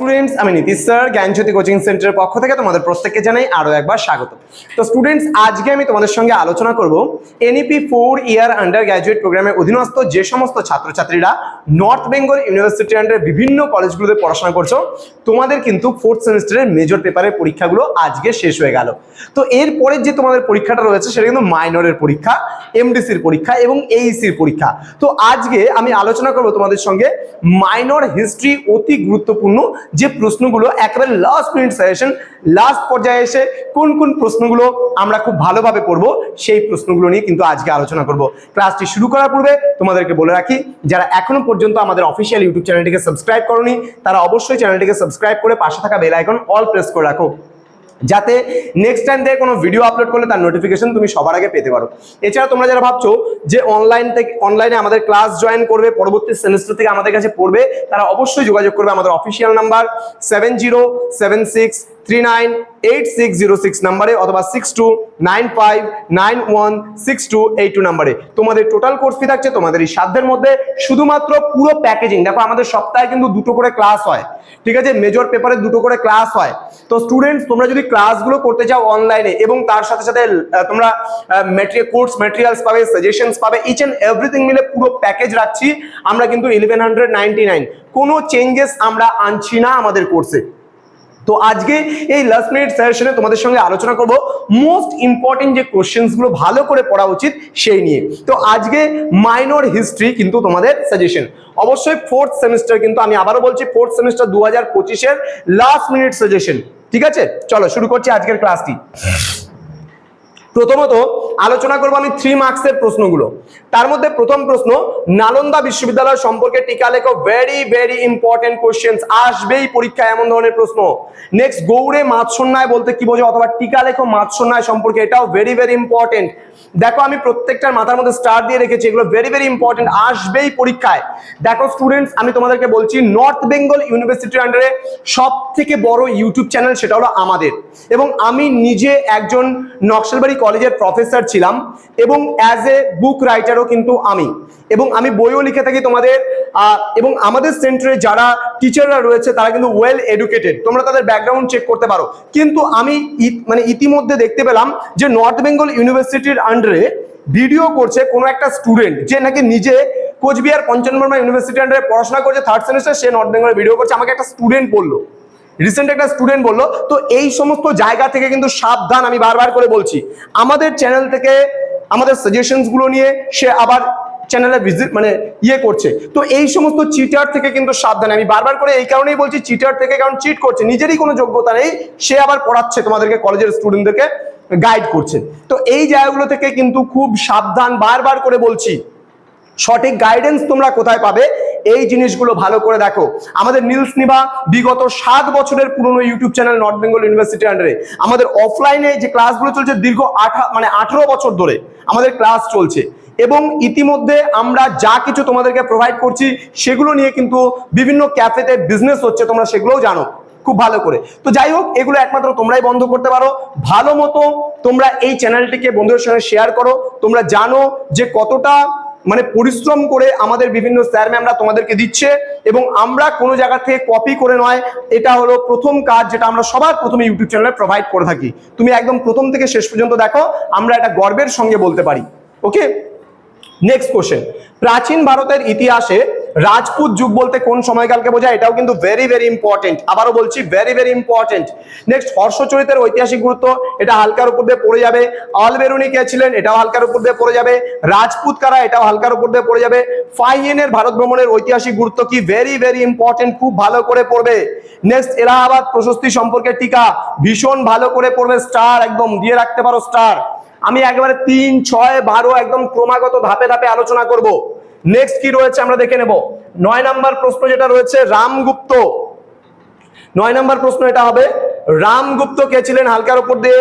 Students আমি Nitish sir, জ্ঞানজ্যোতি coaching সেন্টারের পক্ষ থেকে তোমাদের প্রত্যেককে জানাই আরও একবার স্বাগত। তো স্টুডেন্টস আজকে আমি তোমাদের সঙ্গে আলোচনা করব NEP four year undergraduate প্রোগ্রামের অধীনস্থ যে সমস্ত ছাত্রছাত্রীরা নর্থ বেঙ্গল ইউনিভার্সিটি আন্ডার বিভিন্ন কলেজগুলোতে পড়াশোনা করছ, তোমাদের কিন্তু ফোর্থ সেমিস্টারের মেজর পেপারের পরীক্ষাগুলো আজকে শেষ হয়ে গেল। তো এরপরে যে তোমাদের পরীক্ষাটা রয়েছে, সেটা কিন্তু মাইনরের পরীক্ষা এমডিসির পরীক্ষা এবং এইসির পরীক্ষা। তো আজকে আমি আলোচনা করব তোমাদের সঙ্গে মাইনর হিস্ট্রি অতি গুরুত্বপূর্ণ যে প্রশ্নগুলো একেবারে লাস্ট মিনিট সাজেশন লাস্ট পর্যায়ে এসে কোন কোন প্রশ্নগুলো আমরা খুব ভালোভাবে পড়ব, সেই প্রশ্নগুলো নিয়ে কিন্তু আজকে আলোচনা করব। ক্লাসটি শুরু করার পূর্বে তোমাদেরকে বলে রাখি, যারা এখনও পর্যন্ত আমাদের অফিসিয়াল ইউটিউব চ্যানেলটিকে সাবস্ক্রাইব করনি, তারা অবশ্যই চ্যানেলটিকে সাবস্ক্রাইব করে পাশে থাকা বেল আইকন অল প্রেস করে রাখো। যাতে নেক্সট টাইম থেকে কোনো ভিডিও আপলোড করলে তার নোটিফিকেশন তুমি সবার আগে পেতে পারো। এছাড়া তোমরা যারা ভাবছ যে অনলাইন থেকে অনলাইনে আমাদের ক্লাস জয়েন করবে, পরবর্তী সেমিস্টার থেকে আমাদের কাছে পড়বে, তারা অবশ্যই যোগাযোগ করবে আমাদের official number seven zero seven six three nine eight six zero six নাম্বারে অথবা six two nine five nine one six two eight two নাম্বারে। তোমাদের টোটাল থাকছে তোমাদের এই সাধ্যের মধ্যে শুধুমাত্র পুরো প্যাকেজিং দেখো আমাদের সপ্তাহে কিন্তু দুটো করে ক্লাস হয়। ঠিক আছে? মেজর পেপারে দুটো করে ক্লাস হয়। তো স্টুডেন্টস তোমরা যদি ক্লাসগুলো করতে চাও অনলাইনে এবং তার সাথে সাথে তোমরা কোর্স মেটেরিয়ালস পাবে সাজেশনস পাবে ইচ অ্যান্ড এভরিথিং মিলে পুরো প্যাকেজ রাখছি। আমরা কিন্তু ইলেভেন হান্ড্রেড নাইনটি নাইন কোনো চেঞ্জেস আমরা আনছি না আমাদের কোর্সে তো আজকে এই লাস্ট মিনিট সেশনে তোমাদের সঙ্গে আলোচনা করব মোস্ট ইম্পর্টেন্ট যে কোশ্চেন্সগুলো ভালো করে পড়া উচিত সেই নিয়ে। তো আজকে মাইনর হিস্ট্রি কিন্তু তোমাদের সাজেশন অবশ্যই ফোর্থ সেমিস্টার কিন্তু আমি আবারও বলছি ফোর্থ সেমিস্টার দু হাজার পঁচিশের লাস্ট মিনিট সাজেশন ঠিক আছে? চলো শুরু করছি আজকের ক্লাসটি প্রথমত আলোচনা করব আমি থ্রি মার্কসের প্রশ্নগুলো। তার মধ্যে প্রথম প্রশ্ন, নালন্দা বিশ্ববিদ্যালয় সম্পর্কে টিকা লেখো। ভেরি ভেরি ইম্পর্টেন্ট কোশ্চেন আসবেই পরীক্ষায় এমন ধরনের প্রশ্ন। নেক্সট গৌড়ে মাৎসন্যায় বলতে কি বোঝো? অথবা টিকা লেখো মাৎসন্যায় সম্পর্কে, এটাও ভেরি ভেরি ইম্পর্টেন্ট দেখো, আমি প্রত্যেকটার মাথার মধ্যে স্টার দিয়ে রেখেছি, এগুলো ভেরি ভেরি ইম্পর্টেন্ট আসবেই পরীক্ষায়। দেখো স্টুডেন্টস আমি তোমাদেরকে বলছি নর্থ বেঙ্গল ইউনিভার্সিটির আন্ডারে সব থেকে বড় ইউটিউব চ্যানেল সেটা হলো আমাদের। এবং আমি নিজে একজন নকশালবাড়ি কলেজের প্রফেসর ছিলাম এবং অ্যাজ এ বুক রাইটারও কিন্তু আমি। এবং আমি বইও লিখে থাকি তোমাদের এবং আমাদের সেন্টারে যারা টিচাররা রয়েছে, তারা কিন্তু ওয়েল এডুকেটেড তোমরা তাদের ব্যাকগ্রাউন্ড চেক করতে পারো। কিন্তু আমি মানে ইতিমধ্যে দেখতে পেলাম যে নর্থ বেঙ্গল ইউনিভার্সিটির আন্ডারে ভিডিও করছে কোনো একটা স্টুডেন্ট যে নাকি নিজে কোচবিহার পঞ্চানবর্মা ইউনিভার্সিটি আন্ডারে পড়াশোনা করছে থার্ড সেমিস্টার সে নর্থ বেঙ্গলে ভিডিও করছে, আমাকে একটা স্টুডেন্ট বলল। রিসেন্ট একটা স্টুডেন্ট বলল, তো এই সমস্ত জায়গা থেকে কিন্তু সাবধান, আমি বারবার করে বলছি। আমাদের চ্যানেল থেকে, আমাদের সাজেশনসগুলো নিয়ে সে আবার চ্যানেলে ভিজিট মানে ইয়ে করছে। তো এই সমস্ত চিটার থেকে কিন্তু সাবধান। আমি বারবার করে এই কারণেই বলছি চিটার থেকে কারণ চিট করছে। নিজেরই কোনো যোগ্যতা নেই, সে আবার পড়াচ্ছে তোমাদেরকে কলেজের স্টুডেন্টদেরকে গাইড করছে। তো এই জায়গাগুলো থেকে কিন্তু খুব সাবধান, বারবার করে বলছি। সঠিক গাইডেন্স তোমরা কোথায় পাবে? এই জিনিসগুলো ভালো করে দেখো। আমাদের নীলস নিবা, বিগত সাত বছরের পুরনো YouTube channel North Bengal University আন্ডারে আমাদের অফলাইনে যে ক্লাসগুলো চলছে দীর্ঘ আঠা মানে আঠেরো বছর ধরে আমাদের ক্লাস চলছে। এবং ইতিমধ্যে আমরা যা কিছু তোমাদেরকে প্রোভাইড করছি, সেগুলো নিয়ে কিন্তু বিভিন্ন ক্যাফেতে বিজনেস হচ্ছে, তোমরা সেগুলোও জানো। খুব ভালো করে। তো যাই হোক, এগুলো একমাত্র তোমরাই বন্ধ করতে পারো। ভালো মতো তোমরা এই চ্যানেলটিকে বন্ধুদের সঙ্গে শেয়ার করো। তোমরা জানো যে কতটা মানে পরিশ্রম করে আমাদের বিভিন্ন স্যার ম্যামরা তোমাদেরকে দিচ্ছে এবং আমরা কোনো জায়গা থেকে কপি করে নয়। এটা হলো প্রথম কাজ যেটা আমরা সবার প্রথমে ইউটিউব চ্যানেলে প্রোভাইড করে থাকি। তুমি একদম প্রথম থেকে শেষ পর্যন্ত দেখো, আমরা এটা গর্বের সঙ্গে বলতে পারি। ওকে নেক্সট কোশ্চেন প্রাচীন ভারতের ইতিহাসে রাজপুত যুগ বলতে কোন সময়কালকে বোঝায়, এটাও কিন্তু ভেরি ভেরি ইম্পর্টেন্ট আবারও বলছি ভেরি ভেরি ইম্পর্টেন্ট নেক্সট হর্ষচরিতের ঐতিহাসিক গুরুত্ব, এটা হালকার উপর দিয়ে পড়ে যাবে। অলবেরুনি কে ছিলেন, এটাও হালকার উপর দিয়ে পড়ে যাবে। রাজপুত কারা, এটাও হালকার উপর দিয়ে পড়ে যাবে। ফাইয়েনের ভারত ভ্রমণের ঐতিহাসিক গুরুত্ব কি ভেরি ভেরি ইম্পর্টেন্ট খুব ভালো করে পড়বে। নেক্সট এলাহাবাদ প্রশস্তি সম্পর্কে টিকা, ভীষণ ভালো করে পড়বে। স্টার একদম, দিয়ে রাখতে পারো স্টার আমি একবারে তিন, ছয়, বারো একদম ক্রমাগত ধাপে ধাপে আলোচনা করব। নেক্সট কি রয়েছে আমরা দেখে নেব। নয় নাম্বার প্রশ্ন যেটা রয়েছে, রামগুপ্ত। নয় নাম্বার প্রশ্ন এটা হবে, রামগুপ্ত কে ছিলেন হালকার উপর দিয়ে?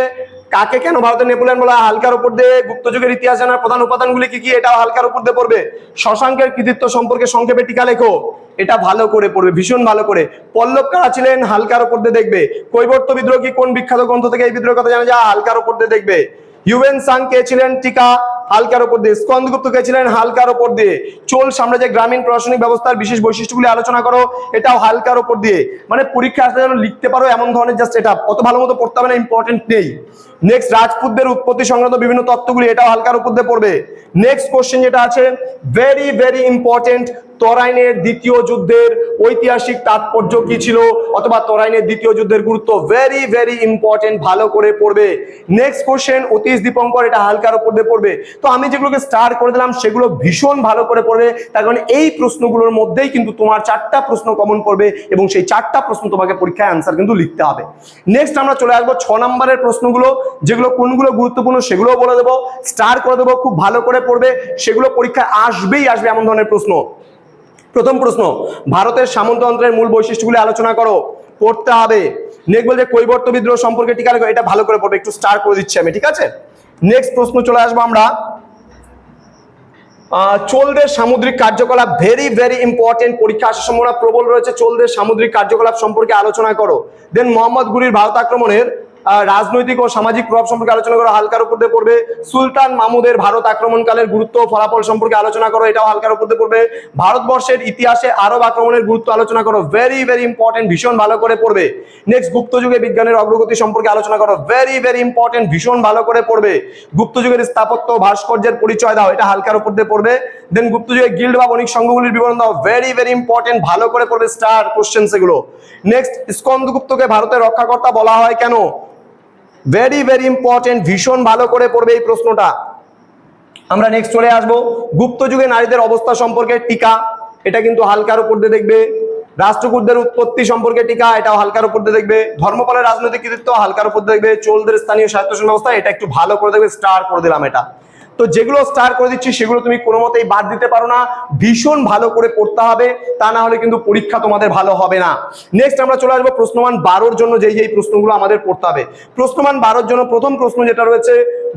কাকে কেন ভারতের নেপোলিয়ন বলা হালকার উপর দিয়ে? গুপ্ত যুগের ইতিহাস জানার প্রধান উপাদানগুলি কি কি? এটাও হালকার উপর দিয়ে পড়বে। শশাঙ্কের কৃতিত্ব সম্পর্কে সংক্ষেপে টিকা লেখো। এটা ভালো করে পড়বে, ভীষণ ভালো করে। পল্লব কারা ছিলেন? হালকার উপর দিয়ে দেখবে। কৈবর্ত বিদ্রোহ কি কোন বিখ্যাত গ্রন্থ থেকে এই বিদ্রোহের কথা জানা যায়? হালকার উপর দিয়ে দেখবে। হিউয়েন সাং কে ছিলেন টিকা, হালকার উপর দিয়ে স্কন্দগুপ্ত কে ছিলেন হালকার উপর দিয়ে। চোল সাম্রাজ্যের গ্রামীণ প্রশাসনিক ব্যবস্থার বিশেষ বৈশিষ্ট্যগুলি আলোচনা করো, এটাও হালকার উপর দিয়ে। মানে পরীক্ষা আসলে যেন লিখতে পারো এমন ধরনের জাস্ট এটা, অত ভালো মতো পড়তে হবে না ইম্পর্টেন্ট নেই। নেক্সট রাজপুতদের উৎপত্তি সংক্রান্ত বিভিন্ন তত্ত্বগুলি, এটাও হালকার উপর দিয়ে পড়বে। নেক্সট কোশ্চেন যেটা আছে ভেরি ভেরি ইম্পর্টেন্ট তরাইনের দ্বিতীয় যুদ্ধের ঐতিহাসিক তাৎপর্য কি ছিল? অথবা তরাইনের দ্বিতীয় যুদ্ধের গুরুত্ব ভেরি ভেরি ইম্পর্টেন্ট ভালো করে পড়বে। নেক্সট কোশ্চেন অতীশ দীপঙ্কর, এটা হালকার উপর দিয়ে পড়বে। তো আমি যেগুলোকে স্টার্ট করে দিলাম, সেগুলো ভীষণ ভালো করে পড়বে। তার কারণে এই প্রশ্নগুলোর মধ্যেই কিন্তু তোমার চারটা প্রশ্ন কমন পড়বে এবং সেই চারটা প্রশ্ন তোমাকে পরীক্ষায় অ্যান্সার কিন্তু লিখতে হবে। নেক্সট আমরা চলে আসব ছ নম্বরের প্রশ্নগুলো, যেগুলো কোনগুলো গুরুত্বপূর্ণ সেগুলোও বলে দেবো। স্টার করে দেবো, খুব ভালো করে পড়বে। সেগুলো পরীক্ষায় আসবেই আসবে এমন ধরনের প্রশ্ন। প্রথম প্রশ্ন, ভারতের সামন্ততন্ত্রের মূল বৈশিষ্ট্যগুলি আলোচনা করো। পড়তে হবে। নেক্সট বলছে কৈবর্ত বিদ্রোহ সম্পর্কে ঠিক লেখো, এটা ভালো করে পড়বে, একটু স্টার করে দিচ্ছি আমি, ঠিক আছে? নেক্সট প্রশ্ন চলে আসব আমরা। চলদের সামুদ্রিক কার্যকলাপ ভেরি ভেরি ইম্পর্টেন্ট পরীক্ষা আসার সম্ভাবনা প্রবল রয়েছে, চোলদের সামুদ্রিক কার্যকলাপ সম্পর্কে আলোচনা করো। দেন মোহাম্মদ গুরির ভারত আক্রমণের রাজনৈতিক ও সামাজিক প্রভাব সম্পর্কে আলোচনা করো, হালকার উপর দিয়ে পড়বে। সুলতান মাহমুদের ভারত আক্রমণকালের গুরুত্ব ফলাফল সম্পর্কে আলোচনা করো, এটাও হালকার উপর দিয়ে পড়বে। ভারতবর্ষের ইতিহাসে আরব আক্রমণের গুরুত্ব আলোচনা করো ভেরি ভেরি ইম্পর্টেন্ট ভীষণ ভালো করে পড়বে। নেক্সট গুপ্ত যুগে বিজ্ঞানের অগ্রগতি সম্পর্কে আলোচনা করো ভেরি ভেরি ইম্পর্টেন্ট ভীষণ ভালো করে পড়বে। গুপ্ত যুগের স্থাপত্য ভাস্কর্যের পরিচয় দাও, এটা হালকার উপর দিয়ে পড়বে। দেন গুপ্ত যুগে গিল্ড বা বণিক সংঘগুলির বিবরণ দাও ভেরি ভেরি ইম্পর্টেন্ট ভালো করে পড়বে স্টার কোশ্চেন সেগুলো নেক্সট স্কন্দগুপ্তকে ভারতের রক্ষাকর্তা বলা হয় কেন? ভেরি ভেরি ইম্পর্টেন্ট ভীষণ ভালো করে পড়বে এই প্রশ্নটা। আমরা নেক্সট চলে আসব। গুপ্ত যুগে নারীদের অবস্থা সম্পর্কে টিকা, এটা কিন্তু হালকার উপর দিয়ে দেখবে। রাষ্ট্রকূটদের উৎপত্তি সম্পর্কে টিকা, এটাও হালকার উপর দিয়ে দেখবে। ধর্মপালের রাজনৈতিক কৃতিত্ব হালকার উপর দেখবে। চোলদের স্থানীয় স্বাস্থ্য ব্যবস্থা, এটা একটু ভালো করে দেখবে স্টার করে দিলাম এটা। তো যেগুলো স্টার করে দিচ্ছি, সেগুলো তুমি কোনো মতেই বাদ দিতে পারো না। ভীষণ ভালো করে পড়তে হবে, তা না হলে কিন্তু পরীক্ষা তোমাদের ভালো হবে না। নেক্সট আমরা চলে আসব প্রশ্নমান বারোর জন্য যেই যেই প্রশ্নগুলো আমাদের পড়তে হবে। প্রশ্নমান বারোর জন্য প্রথম প্রশ্ন যেটা রয়েছে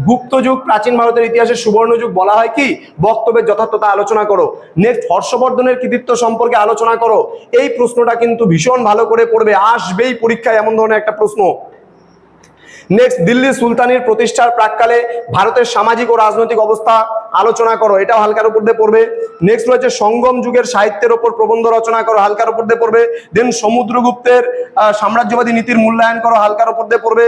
গুপ্ত যুগ প্রাচীন ভারতের ইতিহাসে সুবর্ণ যুগ বলা হয় কি? বক্তব্যের যথার্থতা আলোচনা করো। নেক্সট হর্ষবর্ধনের কৃতিত্ব সম্পর্কে আলোচনা করো। এই প্রশ্নটা কিন্তু ভীষণ ভালো করে পড়বে, আসবেই পরীক্ষায় এমন ধরনের একটা প্রশ্ন। নেক্সট দিল্লি সুলতানির প্রতিষ্ঠার প্রাককালে ভারতের সামাজিক ও রাজনৈতিক অবস্থা আলোচনা করো, এটাও হালকার উপর দিয়ে পড়বে। নেক্সট রয়েছে সঙ্গম যুগের সাহিত্যের ওপর প্রবন্ধ রচনা করো, হালকার উপর দিয়ে পড়বে। দেন সমুদ্রগুপ্তের সাম্রাজ্যবাদী নীতির মূল্যায়ন করো, হালকার উপর দিয়ে পড়বে।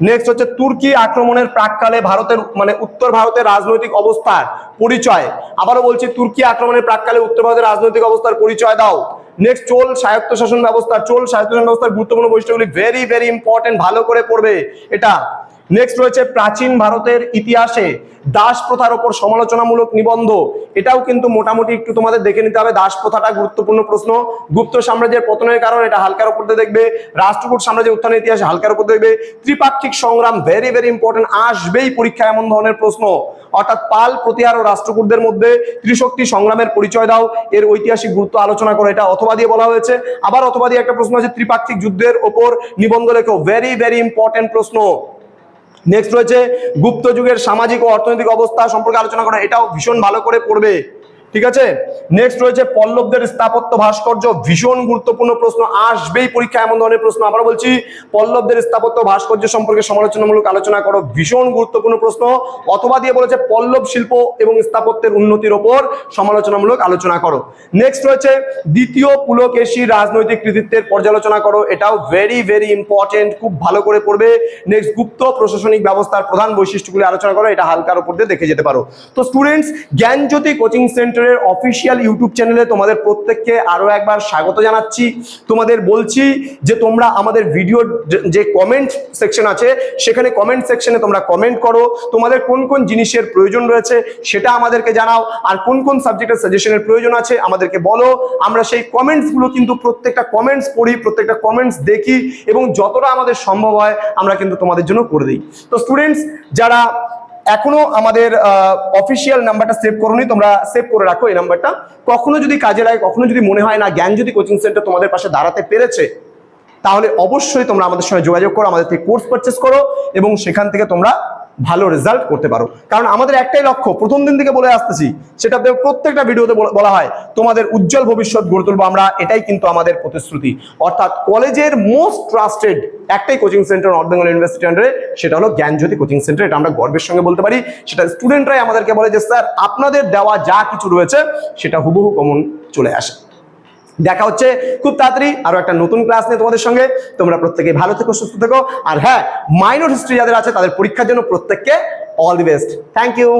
নেক্সট হচ্ছে তুর্কি আক্রমণের প্রাককালে ভারতের মানে উত্তর ভারতের রাজনৈতিক অবস্থার পরিচয়। আবারও বলছি, তুর্কি আক্রমণের প্রাককালে উত্তর ভারতের রাজনৈতিক অবস্থার পরিচয় দাও। নেক্সট চোল স্বায়ত্তশাসন ব্যবস্থা। চোল স্বায়ত্তশাসন ব্যবস্থার গুরুত্বপূর্ণ বৈশিষ্ট্যগুলি ভেরি ভেরি ইম্পর্টেন্ট ভালো করে পড়বে। এটা নেক্সট রয়েছে প্রাচীন ভারতের ইতিহাসে দাস প্রথার ওপর সমালোচনামূলক নিবন্ধ। এটাও কিন্তু মোটামুটি একটু তোমাদের দেখে নিতে হবে। দাস প্রথাটা গুরুত্বপূর্ণ প্রশ্ন। গুপ্ত সাম্রাজ্যের পতনের কারণে এটা হালকার উপর দিয়ে দেখবে। রাষ্ট্রকূট সাম্রাজ্যের উত্থানের ইতিহাসে হালকার উপর দেখবে। ত্রিপাক্ষিক সংগ্রাম ভেরি ভেরি ইম্পর্টেন্ট আসবেই পরীক্ষা এমন ধরনের প্রশ্ন। অর্থাৎ পাল, প্রতিহার ও রাষ্ট্রকূটদের মধ্যে ত্রিশক্তি সংগ্রামের পরিচয় দাও। এর ঐতিহাসিক গুরুত্ব আলোচনা করো। এটা অথবা দিয়ে বলা হয়েছে। আবার অথবা দিয়ে একটা প্রশ্ন আছে। ত্রিপাক্ষিক যুদ্ধের ওপর নিবন্ধ লেখো। ভেরি ভেরি ইম্পর্টেন্ট প্রশ্ন। নেক্সট রয়েছে গুপ্ত যুগের সামাজিক ও অর্থনৈতিক অবস্থা সম্পর্কে আলোচনা করা। এটাও ভীষণ ভালো করে পড়বে। ঠিক আছে? নেক্সট রয়েছে পল্লবদের স্থাপত্য ভাস্কর্য। ভীষণ গুরুত্বপূর্ণ প্রশ্ন। আসবেই পরীক্ষা, এমন ধরনের প্রশ্ন। আবার বলছি, পল্লবদের স্থাপত্য ভাস্কর্য সম্পর্কে সমালোচনামূলক আলোচনা করো। ভীষণ গুরুত্বপূর্ণ প্রশ্ন। অথবা দিয়ে বলেছে, পল্লব শিল্প এবং স্থাপত্যের উন্নতির ওপর সমালোচনামূলক আলোচনা করো। নেক্সট রয়েছে, দ্বিতীয় পুলকেশীর রাজনৈতিক কৃতিত্বের পর্যালোচনা করো। এটাও ভেরি ভেরি ইম্পর্টেন্ট খুব ভালো করে পড়বে। নেক্সট গুপ্ত প্রশাসনিক ব্যবস্থার প্রধান বৈশিষ্ট্যগুলি আলোচনা করো। এটা হালকার উপর দিয়ে দেখে যেতে পারো। তো স্টুডেন্টস জ্ঞানজ্যোতি কোচিং সেন্টারের অফিসিয়াল ইউটিউব চ্যানেলে তোমাদের প্রত্যেককে আরও একবার স্বাগত জানাচ্ছি। তোমাদের বলছি যে তোমরা আমাদের ভিডিওর যে কমেন্ট সেকশন আছে, সেখানে কমেন্ট সেকশনে তোমরা কমেন্ট করো। তোমাদের কোন কোন জিনিসের প্রয়োজন রয়েছে সেটা আমাদেরকে জানাও। আর কোন কোন সাবজেক্টের সাজেশনের প্রয়োজন আছে আমাদেরকে বলো। আমরা সেই কমেন্টসগুলো কিন্তু প্রত্যেকটা কমেন্টস পড়ি, প্রত্যেকটা কমেন্টস দেখি এবং যতটা আমাদের সম্ভব হয় আমরা কিন্তু তোমাদের জন্য করে দিই। তো স্টুডেন্টস যারা এখনও আমাদের অফিসিয়াল নাম্বারটা সেভ করোনি তোমরা সেভ করে রাখো এই নাম্বারটা কখনো যদি কাজে লাগে, কখনো যদি মনে হয় না, জ্ঞান যদি কোচিং সেন্টার তোমাদের পাশে দাঁড়াতে পেরেছে, তাহলে অবশ্যই তোমরা আমাদের সঙ্গে যোগাযোগ করো, আমাদের থেকে কোর্স পারচেস করো, এবং সেখান থেকে তোমরা ভালো রেজাল্ট করতে পারো। কারণ আমাদের একটাই লক্ষ্য, প্রথম দিন থেকে বলে আসতেছি, সেটা প্রত্যেকটা ভিডিওতে বলা- হয়, তোমাদের উজ্জ্বল ভবিষ্যৎ গড়ে তুলবো আমরা, এটাই কিন্তু আমাদের প্রতিশ্রুতি। অর্থাৎ কলেজের মোস্ট ট্রাস্টেড একটাই coaching centre North Bengal University আন্ডারে সেটা হলো জ্ঞানজ্যোতি কোচিং সেন্টার এটা আমরা গর্বের সঙ্গে বলতে পারি। সেটা স্টুডেন্টরাই আমাদেরকে বলে যে স্যার আপনাদের দেওয়া যা কিছু রয়েছে, সেটা হুবহু কমন চলে আসে। দেখা হচ্ছে খুব তাড়াতাড়ি আরও একটা নতুন ক্লাস নিয়ে তোমাদের সঙ্গে। তোমরা প্রত্যেকে ভালো থেকো, সুস্থ থেকো। আর হ্যাঁ মাইনর হিস্ট্রি যাদের আছে, তাদের পরীক্ষার জন্য প্রত্যেককে all the best thank you